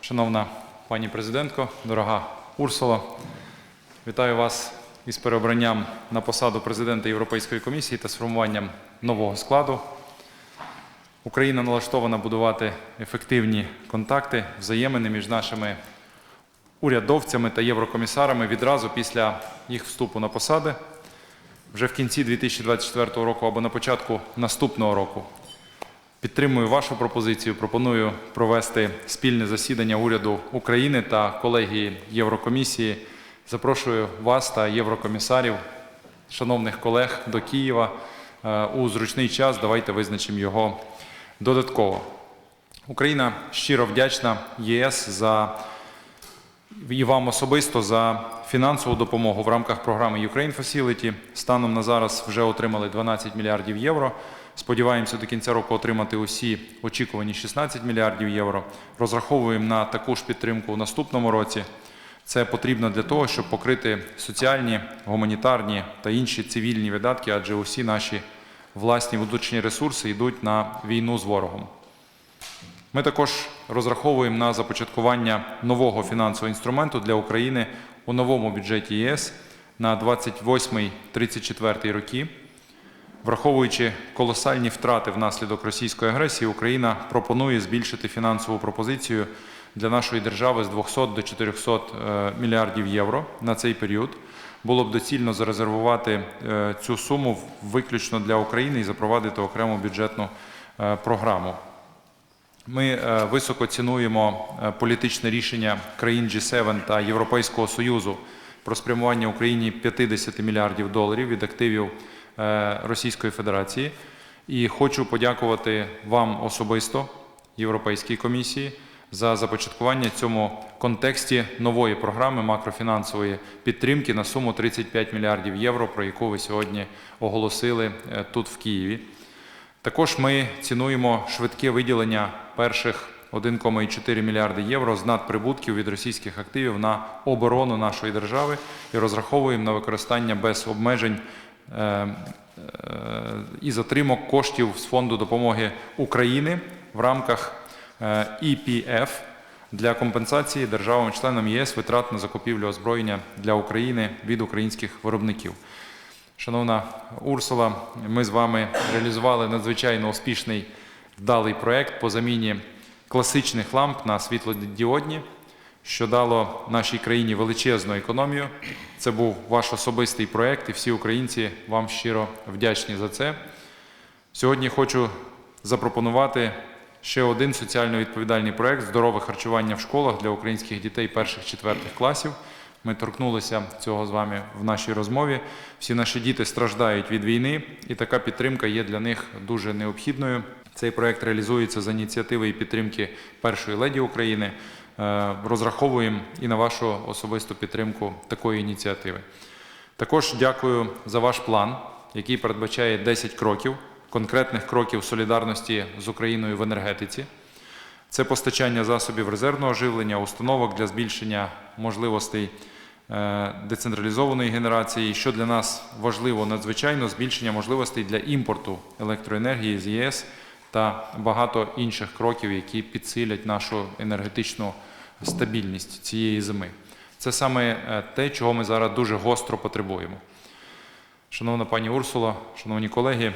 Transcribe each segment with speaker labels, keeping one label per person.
Speaker 1: Шановна пані президентко, дорога Урсула, вітаю вас із переобранням на посаду президента Європейської комісії та сформуванням нового складу. Україна налаштована будувати ефективні контакти, взаємини між нашими урядовцями та єврокомісарами відразу після їх вступу на посади. Вже в кінці 2024 року або на початку наступного року Підтримую вашу пропозицію. Пропоную провести спільне засідання уряду України та колегії Єврокомісії. Запрошую вас та єврокомісарів, шановних колег до Києва е, у зручний час. Давайте визначимо його додатково. Україна щиро вдячна ЄС за і вам особисто за фінансову допомогу в рамках програми Ukraine Facility. Станом на зараз вже отримали 12 мільярдів євро. Сподіваємося до кінця року отримати усі очікувані 16 мільярдів євро. Розраховуємо на таку ж підтримку у наступному році. Це потрібно для того, щоб покрити соціальні, гуманітарні та інші цивільні видатки, адже усі наші власні внутрішні ресурси йдуть на війну з ворогом. Ми також розраховуємо на започаткування нового фінансового інструменту для України у новому бюджеті ЄС на 28-34 роки. Враховуючи колосальні втрати внаслідок російської агресії, Україна пропонує збільшити фінансову пропозицію для нашої держави з 200 до 400 е, мільярдів євро на цей період. Було б доцільно зарезервувати е, цю суму виключно для України і запровадити окрему бюджетну е, програму. Ми е, високо цінуємо е, політичне рішення країн G7 та Європейського Союзу про спрямування Україні 50 мільярдів доларів від активів е, Російської Федерації. І хочу подякувати вам особисто, Європейській комісії, за започаткування в цьому контексті нової програми макрофінансової підтримки на суму 35 мільярдів євро, про яку ви сьогодні оголосили тут в Києві. Також ми цінуємо швидке виділення перших 1,4 мільярди євро з надприбутків від російських активів на оборону нашої держави і розраховуємо на використання без обмежень е, е, і затримок коштів з фонду допомоги України в рамках е, EPF для компенсації державам-членам ЄС витрат на закупівлю озброєння для України від українських виробників. Шановна Урсула, ми з вами реалізували надзвичайно успішний вдалий проект по заміні класичних ламп на світлодіодні, що дало нашій країні величезну економію. Це був ваш особистий проект, і всі українці вам щиро вдячні за це. Сьогодні хочу запропонувати ще один соціально відповідальний проект здорове харчування в школах для українських дітей перших-четвертих класів. Ми торкнулися цього з вами в нашій розмові. Всі наші діти страждають від війни, і така підтримка є для них дуже необхідною. Цей проект реалізується за ініціативи і підтримки першої леді України. Е, Розраховуємо і на вашу особисту підтримку такої ініціативи. Також дякую за ваш план, який передбачає 10 кроків, конкретних кроків солідарності з Україною в енергетиці. Це постачання засобів резервного живлення, установок для збільшення можливостей е, децентралізованої генерації. Що для нас важливо надзвичайно збільшення можливостей для імпорту електроенергії з ЄС та багато інших кроків, які підсилять нашу енергетичну стабільність цієї зими. Це саме е, те, чого ми зараз дуже гостро потребуємо. Шановна пані Урсула, шановні колеги,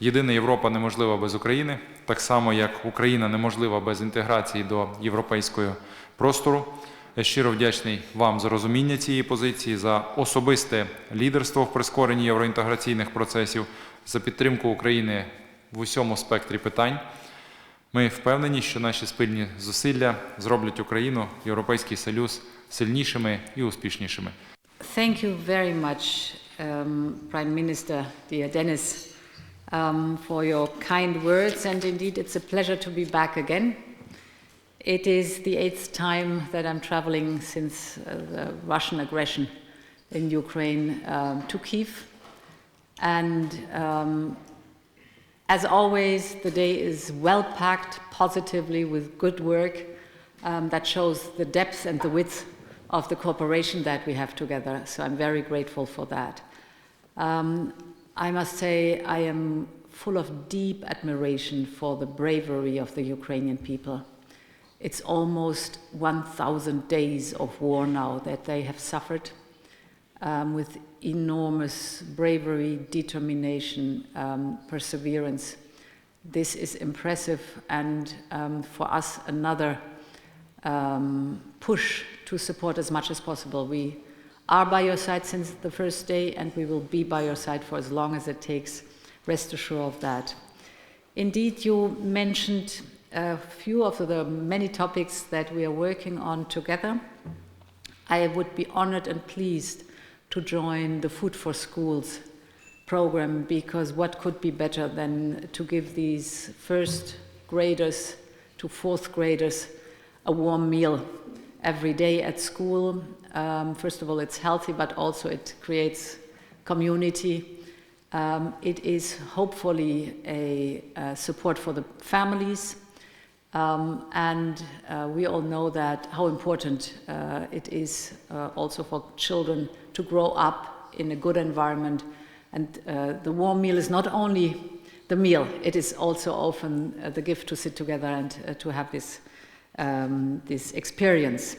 Speaker 1: єдина Європа неможлива без України, так само як Україна неможлива без інтеграції до європейського простору. Я щиро вдячний вам за розуміння цієї позиції, за особисте лідерство в прискоренні євроінтеграційних процесів, за підтримку України в усьому спектрі питань. Ми впевнені, що наші спільні зусилля зроблять Україну, Європейський Союз сильнішими і успішнішими.
Speaker 2: Thank you very much, um, Prime Minister, dear Dennis, um, for your kind words. And indeed, it's a pleasure to be back again It is the eighth time that I'm traveling since uh, the Russian aggression in Ukraine um, to Kiev. And um, as always, the day is well packed positively with good work um, that shows the depth and the width of the cooperation that we have together. So I'm very grateful for that. Um, I must say, I am full of deep admiration for the bravery of the Ukrainian people. It's almost 1,000 days of war now that they have suffered um, with enormous bravery, determination, um, perseverance. This is impressive, and um, for us, another um, push to support as much as possible. We are by your side since the first day, and we will be by your side for as long as it takes. Rest assured of that. Indeed, you mentioned a few of the many topics that we are working on together. I would be honored and pleased to join the Food for Schools program because what could be better than to give these first graders to fourth graders a warm meal every day at school. Um, first of all, it's healthy, but also it creates community. Um, it is hopefully a, a support for the families. Um, and uh, we all know that how important uh, it is uh, also for children to grow up in a good environment. And uh, the warm meal is not only the meal, it is also often uh, the gift to sit together and uh, to have this, um, this experience.